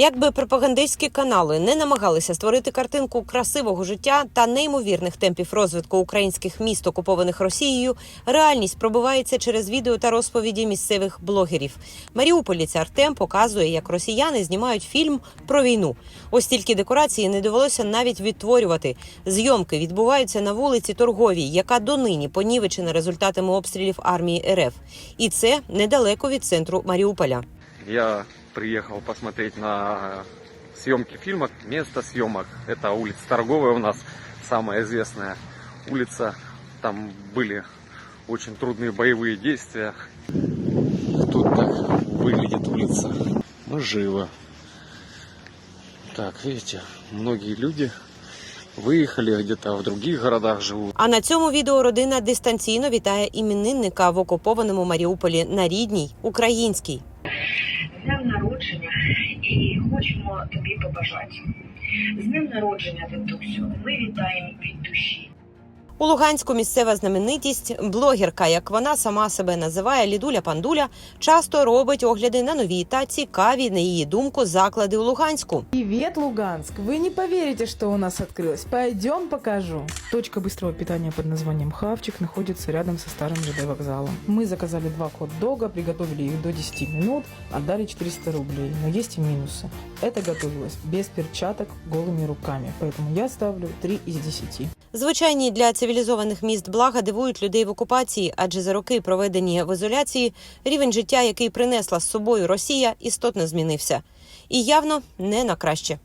Якби пропагандистські канали не намагалися створити картинку красивого життя та неймовірних темпів розвитку українських міст, окупованих Росією, реальність пробивається через відео та розповіді місцевих блогерів. Маріупольці Артем показує, як росіяни знімають фільм про війну. Ось тільки декорації не довелося навіть відтворювати. Зйомки відбуваються на вулиці Торговій, яка донині понівечена результатами обстрілів армії РФ. І це недалеко від центру Маріуполя Я приехал посмотреть на съемки фильма. Место съемок – это улица Торговая у нас, самая известная улица. Там были очень трудные боевые действия. Тут так выглядит улица. Мы живы. Так, видите, многие люди выехали где-то в других городах живут. А на цьому відео родина дистанційно вітає іменинника в окупованому Маріуполі на рідній українській. днем народження і хочемо тобі побажати. З днем народження, Дедусю, ми вітаємо від. У Луганську місцева знаменитість, блогерка, як вона сама себе називає, Лідуля Пандуля, часто робить огляди на нові та цікаві, на її думку, заклади у Луганську. Привет, Луганск! Вы не поверите, что у нас открылось. Пойдем покажу. Точка быстрого питания под названием Хавчик находится рядом со старым ЖД вокзалом. Мы заказали два хот-дога, приготовили их до 10 минут, отдали 400 рублей. Но есть и минусы. Это готовилось без перчаток, голыми руками. Поэтому я ставлю 3 из 10. Звичайні для цивілізованих міст блага дивують людей в окупації, адже за роки, проведені в ізоляції, рівень життя, який принесла з собою Росія, істотно змінився. І явно не на краще.